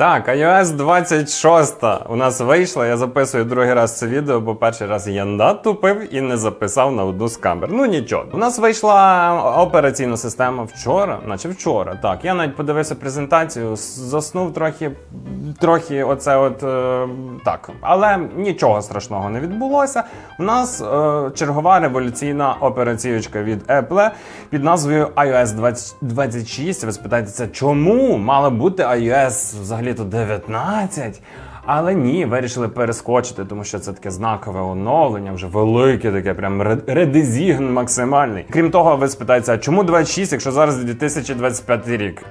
Так, iOS 26 у нас вийшла. Я записую другий раз це відео, бо перший раз я натупив і не записав на одну з камер. Ну нічого. У нас вийшла операційна система вчора, наче вчора. Так, я навіть подивився презентацію, заснув трохи, трохи оце от е, так. Але нічого страшного не відбулося. У нас е, чергова революційна операційка від Apple під назвою iOS 20 26. Ви спитаєтеся, чому мало бути iOS взагалі-то 19? Але ні, вирішили перескочити, тому що це таке знакове оновлення, вже велике, таке прям ре- редизігн максимальний. Крім того, ви спитаєтеся, а чому 26, якщо зараз 2025 рік?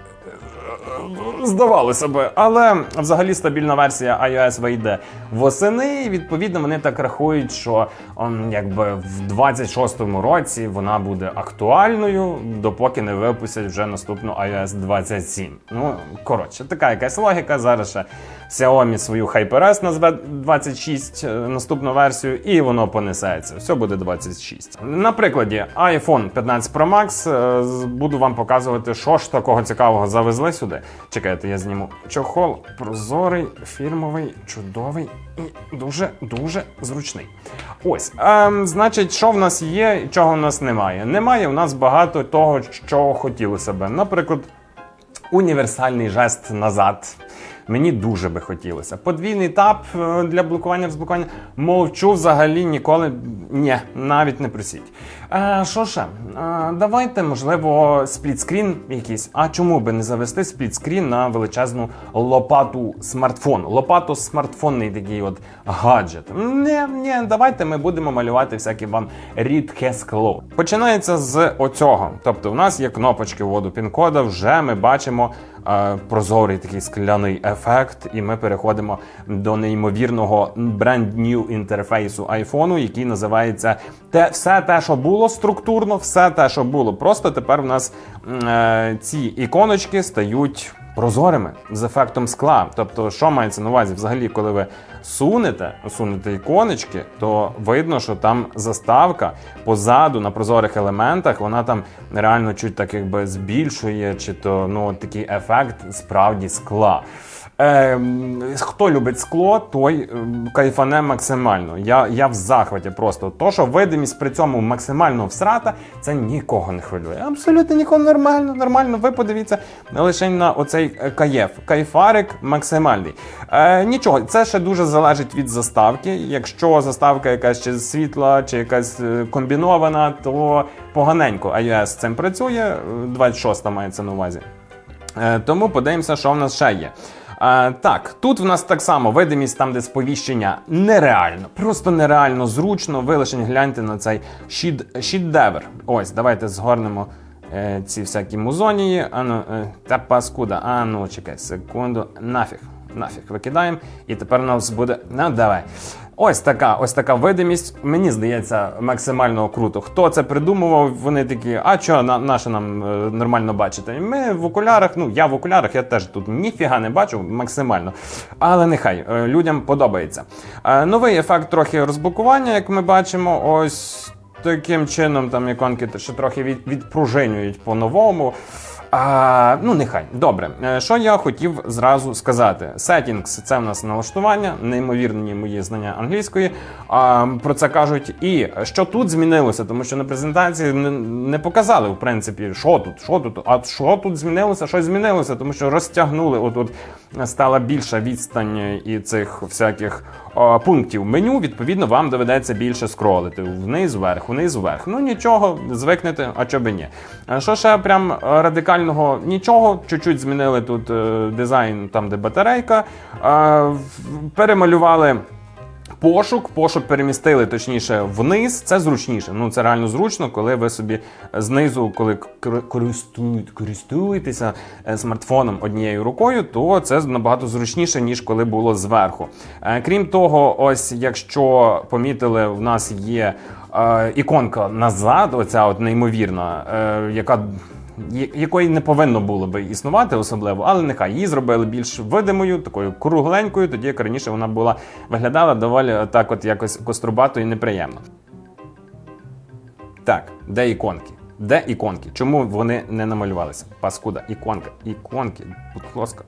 Здавалося би, але взагалі стабільна версія iOS вийде восени. і, Відповідно, вони так рахують, що ом, якби в 26-му році вона буде актуальною, допоки не випустять вже наступну iOS 27. Ну коротше, така якась логіка. Зараз ще Xiaomi свою HyperS назве 26 е, наступну версію, і воно понесеться. Все буде 26. На прикладі iPhone 15 Pro Max е, буду вам показувати, що ж такого цікавого завезли сюди. Чекайте, я зніму чохол. Прозорий, фірмовий, чудовий і дуже дуже зручний. Ось, ем, значить, що в нас є, і чого в нас немає. Немає в нас багато того, що хотілося би. Наприклад, універсальний жест назад. Мені дуже би хотілося. Подвійний тап е, для блокування розблокування. Мовчу взагалі ніколи. Ні, навіть не просіть. Е, Що ще? Е, давайте, можливо, сплітскрін якийсь. А чому би не завести сплітскрін на величезну лопату смартфон? Лопату смартфонний такий от гаджет. Ні, ні, давайте ми будемо малювати всяке вам рідке скло. Починається з оцього. Тобто, у нас є кнопочки вводу пін-кода, вже ми бачимо прозорий такий скляний ефект, і ми переходимо до неймовірного бренд-нью інтерфейсу айфону, який називається те, все те, що було структурно, все те, що було. Просто тепер в нас е, ці іконочки стають. Прозорими з ефектом скла. Тобто, що мається на увазі? Взагалі, коли ви сунете, сунете іконочки, то видно, що там заставка позаду на прозорих елементах, вона там реально чуть так якби збільшує, чи то ну такий ефект справді скла. Ем, хто любить скло, той ем, кайфане максимально. Я, я в захваті просто. То, що видимість при цьому максимально всрата, це нікого не хвилює. Абсолютно нікого нормально, нормально. Ви подивіться лише на оцей е, каєф. Кайфарик максимальний. Е, нічого, це ще дуже залежить від заставки. Якщо заставка якась чи світла, чи якась е, комбінована, то поганенько iOS з цим працює. 26 мається на увазі. Е, Тому подивимося, що в нас ще є. Е, так, тут в нас так само видимість там, де сповіщення нереально, просто нереально зручно. Ви лише гляньте на цей щит-девер. Ось, давайте згорнемо е, ці всякі музонії. Ану, е, та паскуда. А ну, чекай, секунду. Нафіг. Нафіг викидаємо. І тепер у нас буде. Ну, давай. Ось така, ось така видимість. Мені здається, максимально круто. Хто це придумував? Вони такі, а що, на, наше нам е, нормально бачити? Ми в окулярах, ну я в окулярах, я теж тут ніфіга не бачу максимально. Але нехай е, людям подобається. Е, новий ефект трохи розблокування, як ми бачимо, ось таким чином там іконки ще трохи від, відпружинюють по-новому. А, ну, нехай. Добре. Е, Що я хотів зразу сказати? Settings – це в нас налаштування, неймовірні мої знання англійської. А, про це кажуть. І що тут змінилося, тому що на презентації не, показали, в принципі, що тут, що тут, а що тут змінилося, що змінилося, тому що розтягнули, от, от стала більша відстань і цих всяких пунктів меню. Відповідно, вам доведеться більше скролити вниз, вверх, вниз, вверх. Ну нічого, звикнете, а чого би ні. Що ще прям радикального? Нічого. Чуть-чуть змінили тут е, дизайн, там де батарейка. Перемалювали. Пошук, пошук перемістили точніше вниз. Це зручніше. Ну це реально зручно, коли ви собі знизу, коли користуєтеся е, смартфоном однією рукою, то це набагато зручніше, ніж коли було зверху. Е, Крім того, ось якщо помітили, в нас є е, іконка назад, оця от неймовірна, яка якої не повинно було би існувати особливо, але нехай її зробили більш видимою, такою кругленькою, тоді як раніше вона була виглядала доволі так, от якось кострубато і неприємно. Так, де іконки? Де іконки? Чому вони не намалювалися? Паскуда, іконка, іконки, будь ласка.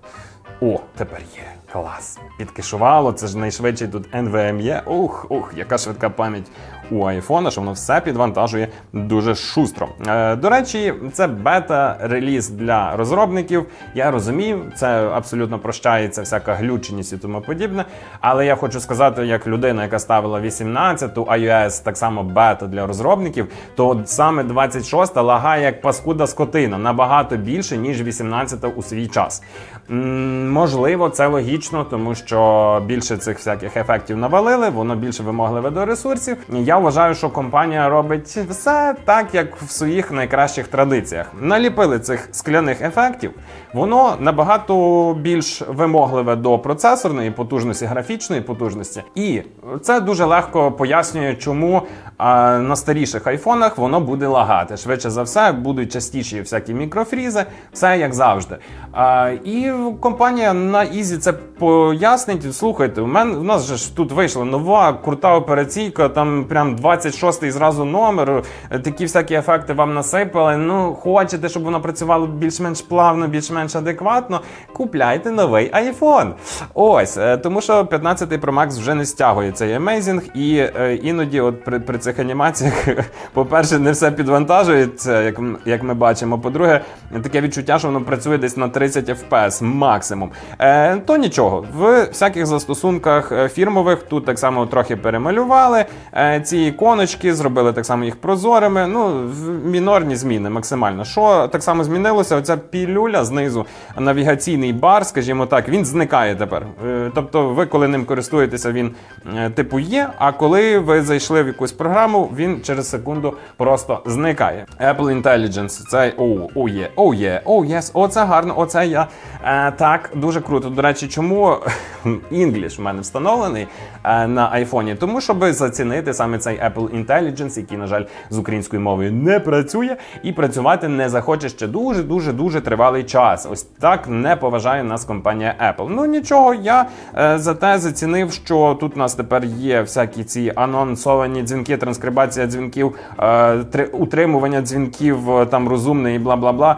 О, тепер є. Клас. Підкишувало, це ж найшвидший тут NVMe. Ух, ух, яка швидка пам'ять у айфона, що воно все підвантажує дуже шустро. Е, до речі, це бета-реліз для розробників. Я розумію, це абсолютно прощається всяка глюченість і тому подібне. Але я хочу сказати, як людина, яка ставила 18-ту iOS, так само бета для розробників, то саме 26-та лагає як паскуда скотина набагато більше, ніж 18-та у свій час. М, можливо, це логічно, тому що більше цих всяких ефектів навалили, воно більше вимогливе до ресурсів. Я вважаю, що компанія робить все так, як в своїх найкращих традиціях. Наліпили цих скляних ефектів, воно набагато більш вимогливе до процесорної потужності, графічної потужності, і це дуже легко пояснює, чому а, на старіших айфонах воно буде лагати. Швидше за все, будуть частіші всякі мікрофрізи, все як завжди. А, і компанія на Ізі це пояснить. Слухайте, у мене у нас же ж тут вийшла нова крута операційка, там прям 26-й зразу номер. е, Такі всякі ефекти вам насипали. Ну, хочете, щоб воно працювало більш-менш плавно, більш-менш адекватно. Купляйте новий iPhone. Ось, е, тому що 15-й Pro Max вже не стягує цей Amazing, і е, іноді, от при, при цих анімаціях, по-перше, не все підвантажується, як, як ми бачимо. По-друге, таке відчуття, що воно працює десь на 30 FPS максимум. То нічого, в всяких застосунках е, фірмових тут так само трохи перемалювали е, ці іконочки, зробили так само їх прозорими. Ну, мінорні зміни максимально. Що так само змінилося? Оця пілюля знизу, навігаційний бар, скажімо так, він зникає тепер. Е, тобто, ви, коли ним користуєтеся, він типу є. А коли ви зайшли в якусь програму, він через секунду просто зникає. Apple Intelligence, це оу, о є, о є, о єс, оце гарно, оце я. Так, дуже круто. До речі, чому English в мене встановлений е, на айфоні? Тому, щоб зацінити саме цей Apple Intelligence, який, на жаль, з українською мовою не працює, і працювати не захоче ще дуже дуже дуже тривалий час. Ось так не поважає нас компанія Apple. Ну нічого, я е, зате зацінив, що тут у нас тепер є всякі ці анонсовані дзвінки, транскрибація дзвінків, е, три- утримування дзвінків там розумне і бла бла бла.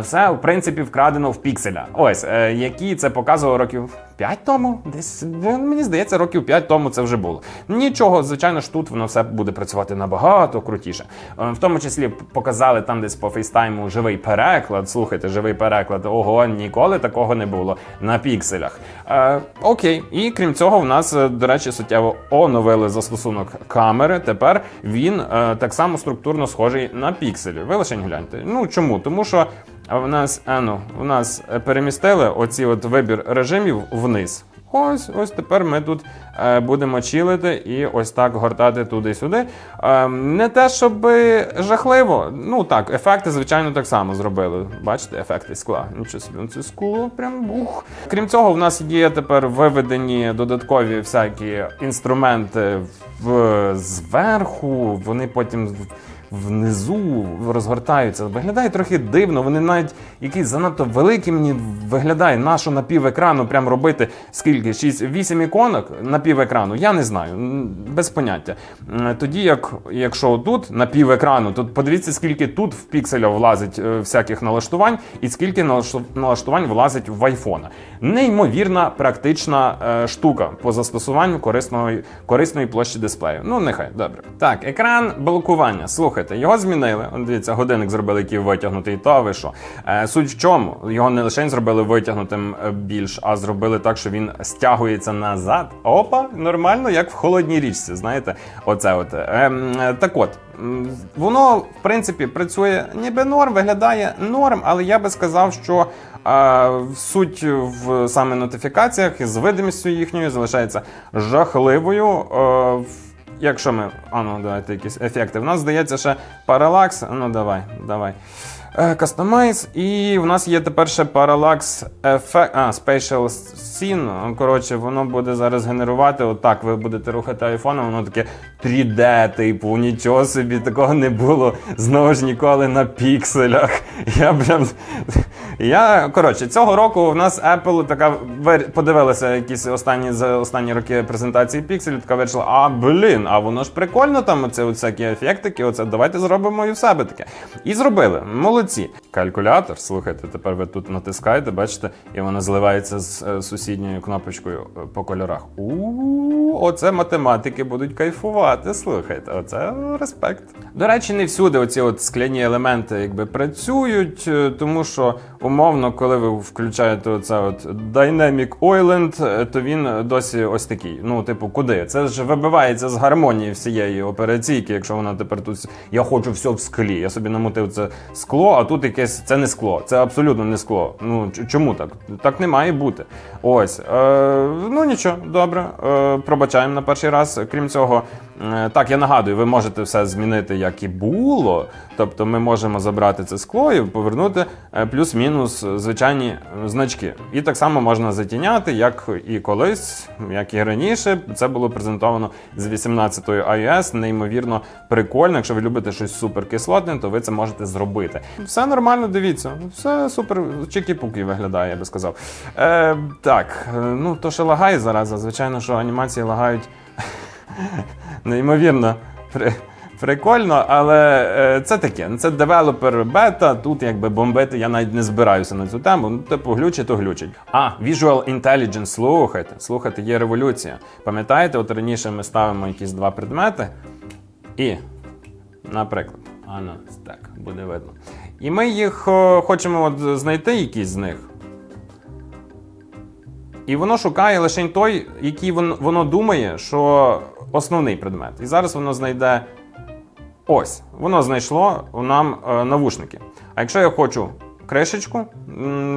Все в принципі вкрадено в пікселя. Ось які це показував років 5 тому. Десь ну, мені здається, років 5 тому це вже було. Нічого, звичайно ж, тут воно все буде працювати набагато крутіше. Е, В тому числі показали там десь по фейстайму живий переклад. Слухайте, живий переклад. Ого, ніколи такого не було на пікселях. Е, окей, і крім цього, в нас, е, до речі, суттєво оновили застосунок камери. Тепер він е, так само структурно схожий на пікселі. Ви лише гляньте. Ну чому? Тому що в нас, е, ну, в нас е, перемістили оці от вибір режимів вниз. Ось, ось тепер ми тут е, будемо чилити і ось так гортати туди-сюди. Е, не те, щоб жахливо. Ну так, ефекти, звичайно, так само зробили. Бачите, ефекти скла. Нічого собі, ну, це скло прям бух. Крім цього, в нас є тепер виведені додаткові всякі інструменти в, зверху. Вони потім. Внизу розгортаються. Виглядає трохи дивно. Вони навіть якісь занадто великі мені виглядає. Нащо на пів екрану прям робити скільки? 6-8 іконок на пів екрану? Я не знаю. Без поняття. Тоді, як якщо тут на пів то подивіться, скільки тут в пікселя влазить е, всяких налаштувань, і скільки налаштувань влазить в айфона. Неймовірна практична е, штука по застосуванню корисної, корисної площі дисплею. Ну, нехай, добре. Так, екран блокування. Слухайте, його змінили. Дивіться, годинник зробили, який витягнутий, то ви що. Е, суть в чому? Його не лише зробили витягнутим е, більш, а зробили так, що він стягується назад. Опа, нормально, як в холодній річці. Знаєте, оце от. Е, так от. Воно, в принципі, працює ніби норм, виглядає норм, але я би сказав, що а, суть в саме нотифікаціях з видимістю їхньою залишається жахливою. Е, Якщо ми. А ну, давайте якісь ефекти. В нас здається ще паралакс. Ну, давай, давай. Кастомайз. І в нас є тепер ще паралакс ефект. А, Spatial Scene. Коротше, воно буде зараз генерувати. Отак ви будете рухати айфоном, воно таке 3D, типу, нічого собі, такого не було знову ж ніколи на пікселях. Я прям Я коротше, цього року в нас Apple така подивилася якісь останні за останні роки презентації Pixel, така вирішила, а блін, а воно ж прикольно там оце всякі ефектики. Оце давайте зробимо і в себе таке. І зробили. Молодці. Калькулятор, слухайте, тепер ви тут натискаєте, бачите, і воно зливається з е, сусідньою кнопочкою е, по кольорах. У оце математики будуть кайфувати. Слухайте, оце респект. До речі, не всюди оці от скляні елементи якби працюють, е, тому що умовно, коли ви включаєте оце от Dynamic Island, е, то він досі ось такий. Ну, типу, куди? Це ж вибивається з гармонії всієї операційки, якщо вона тепер тут я хочу все в склі. Я собі намотив це скло, а тут якесь це не скло. Це абсолютно не скло. Ну чому так? Так не має бути. Ось. Е, ну нічого, добре. Е, пробачаємо на перший раз. Крім цього, так я нагадую, ви можете все змінити, як і було. Тобто ми можемо забрати це скло і повернути е, плюс-мінус звичайні е, значки. І так само можна затіняти, як і колись, як і раніше. Це було презентовано з 18-ї iOS. Неймовірно прикольно. Якщо ви любите щось суперкислотне, то ви це можете зробити. Все нормально, дивіться, все супер чікі-пукі виглядає, я би сказав. Е, так, е, ну то що лагає зараз, звичайно, що анімації лагають неймовірно. Прикольно, але е, це таке. Це девелопер бета. Тут якби бомбити я навіть не збираюся на цю тему. Ну, типу, глючить, то глючить. А, Visual Intelligence, слухайте, слухайте, є революція. Пам'ятаєте, от раніше ми ставимо якісь два предмети і, наприклад, а ну, так, буде видно. І ми їх хочемо от знайти якісь з них. І воно шукає лише той, який воно, думає, що основний предмет. І зараз воно знайде ось. Воно знайшло нам е, навушники. А якщо я хочу кришечку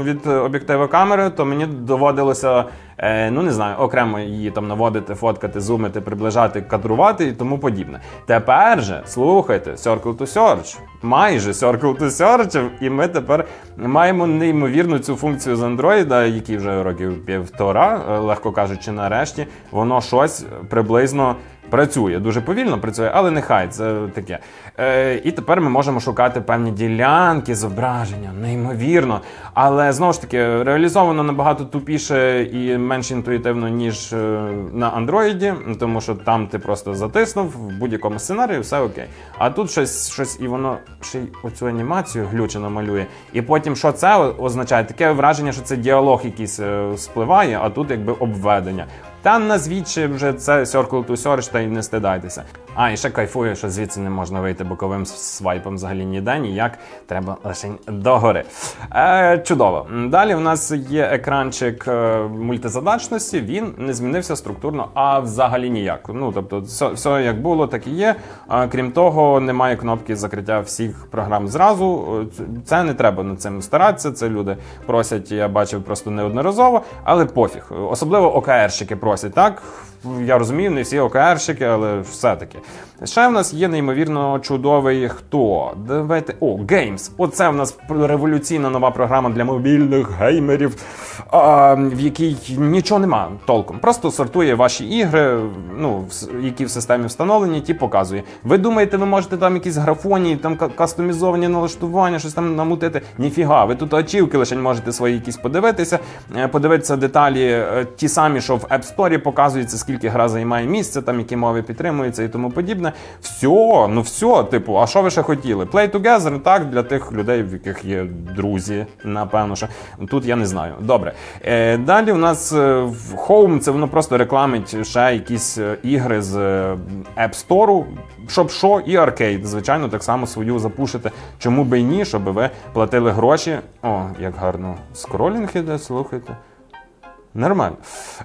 від об'єктива камери, то мені доводилося, е, ну не знаю, окремо її там наводити, фоткати, зумити, приближати, кадрувати і тому подібне. Тепер же слухайте, Circle to Search. Майже Circle to Search, і ми тепер маємо неймовірну цю функцію з Android, який вже років півтора, е, легко кажучи, нарешті, воно щось приблизно працює. Дуже повільно працює, але нехай це таке. Е, і тепер ми можемо шукати певні ділянки зображення, неймовірно. Але знову ж таки, реалізовано набагато тупіше і менш інтуїтивно, ніж е, на Андроїді, тому що там ти просто затиснув в будь-якому сценарії, все окей. А тут щось, щось і воно ще й оцю анімацію глючено малює. І потім, що це означає? Таке враження, що це діалог якийсь е, спливає, а тут якби обведення. Та назвіть вже це Circle to Search та й не стидайтеся. А, і ще кайфую, що звідси не можна вийти боковим свайпом взагалі ніде, ніяк. Треба лише догори. Е, чудово. Далі в нас є екранчик е, мультизадачності. Він не змінився структурно, а взагалі ніяк. Ну тобто, все, все як було, так і є. А, крім того, немає кнопки закриття всіх програм зразу. Е, Це не треба над цим старатися. Це люди просять, я бачив просто неодноразово, але пофіг. Особливо ОКРщики просять, так? Я розумію, не всі ОКРщики, але все-таки. Ще в нас є неймовірно чудовий хто. Давайте. О, Games. Оце в нас революційна нова програма для мобільних геймерів, а, в якій нічого нема толком. Просто сортує ваші ігри, ну, які в системі встановлені, ті показує. Ви думаєте, ви можете там якісь графоні, там кастомізовані налаштування, щось там намутити? Ніфіга, ви тут ачівки лише можете свої якісь подивитися, е, подивитися деталі, е, ті самі, що в App Store показується, скільки гра займає місце, там які мови підтримуються і тому подібне. Все, ну все, типу, а що ви ще хотіли? Play together, так, для тих людей, в яких є друзі, напевно, що тут я не знаю. Добре. Е, далі у нас е, в Home це воно просто рекламить ще якісь е, ігри з е, App Store, щоб що, і аркейд. Звичайно, так само свою запушити. Чому би й ні, щоб ви платили гроші. О, як гарно скролінг іде, слухайте. Нормально.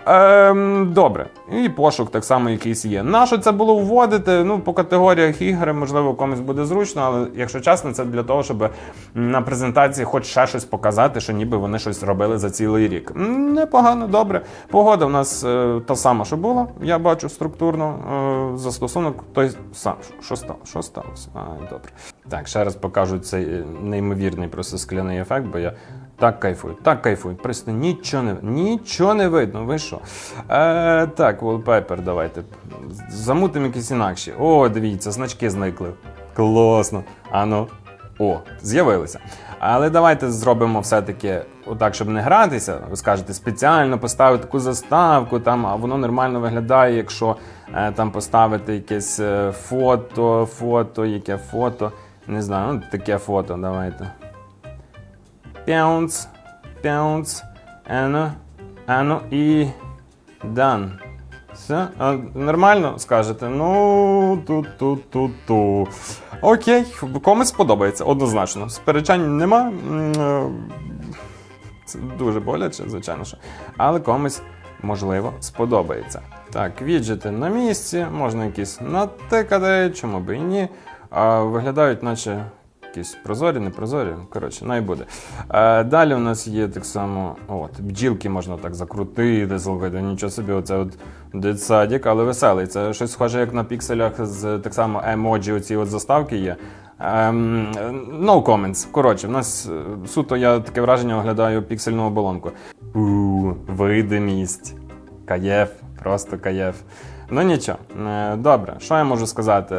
Ем, добре. І пошук так само якийсь є. Нащо це було вводити? Ну, по категоріях ігри, можливо, комусь буде зручно, але якщо чесно, це для того, щоб на презентації хоч ще щось показати, що ніби вони щось робили за цілий рік. Непогано, добре. Погода в нас е, та сама, що була, я бачу структурно. Е, застосунок той сам. Що стало? Що сталося? А, добре. Так, ще раз покажу цей е, неймовірний просто скляний ефект, бо я так кайфую, так кайфую. Просто нічого не нічого не видно. Ви що? Е, так, wallpaper давайте. Замутимо якісь інакші. О, дивіться, значки зникли. Класно. Ану. О, з'явилися. Але давайте зробимо все-таки отак, щоб не гратися. Ви скажете, спеціально поставити таку заставку, там, а воно нормально виглядає, якщо е, там поставити якесь е, фото, фото, яке фото. Не знаю, ну таке фото, давайте. Пяунц, пяунц, ено, ено і done. Все? Нормально скажете? Ну, ту-ту-ту-ту. Окей, комусь сподобається, однозначно. Сперечань нема. Е, Це дуже боляче, звичайно що. Але комусь, можливо, сподобається. Так, віджити на місці, можна якісь натикати, чому би і ні. А, виглядають, наче якісь прозорі, непрозорі. Коротше, най буде. Е, далі у нас є так само. От, бджілки можна так закрутити, слухайте, нічого собі, оце от дитсадік, але веселий. Це щось схоже, як на пікселях з так само емоджі, оці от заставки є. Ем, no comments. Коротше, в нас е, суто я таке враження оглядаю піксельну оболонку. У, видимість. Каєф, просто каєф. Ну нічого, Е, добре, що я можу сказати?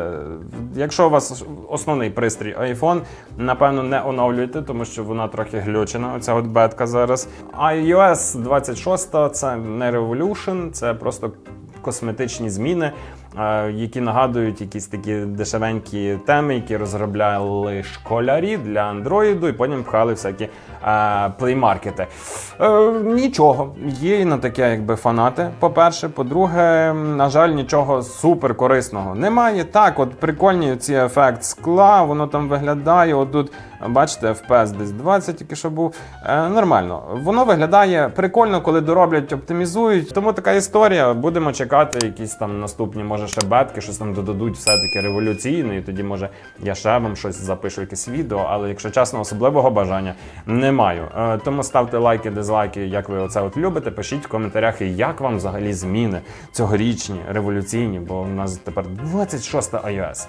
Якщо у вас основний пристрій iPhone, напевно, не оновлюйте, тому що вона трохи глючена, оця от бетка зараз. iOS 26 це не Revolution, це просто косметичні зміни, які нагадують якісь такі дешевенькі теми, які розробляли школярі для андроїду, і потім пхали всякі е, плеймаркети. Е, нічого, є і на таке, якби фанати. По-перше, по-друге, на жаль, нічого супер корисного немає. Так, от прикольні ці ефект скла, воно там виглядає. Отут, бачите, FPS десь 20 тільки що був. Е, нормально. Воно виглядає прикольно, коли дороблять, оптимізують. Тому така історія. Будемо чекати якісь там наступні, може, ще бетки, щось там додадуть все-таки революційно, і тоді, може, я ще вам щось запишу, якесь відео. Але якщо чесно, особливого бажання не маю. Е, тому ставте лайки, дизлайки, як ви оце от любите. Пишіть в коментарях, і як вам взагалі зміни цьогорічні, революційні, бо в нас тепер 26 iOS.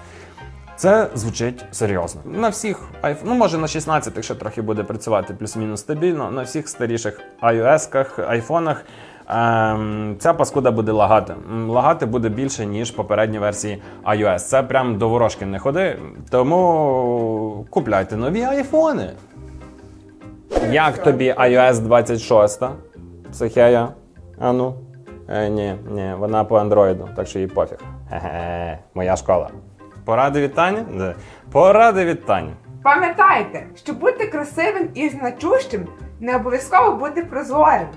Це звучить серйозно. На всіх iPhone, ну може на 16 якщо трохи буде працювати плюс-мінус стабільно. На всіх старіших iOS-ках, айфонах ем, ця паскуда буде лагати. Лагати буде більше, ніж попередні версії iOS. Це прям до ворожки не ходи. Тому купляйте нові айфони. Як тобі iOS 26? Психея? А ну? Е, ні, ні, вона по андроїду, так що їй пофіг. Хе-хе, моя школа. Поради вітання? Да. Поради вітання. Пам'ятайте, що бути красивим і значущим не обов'язково бути прозорим.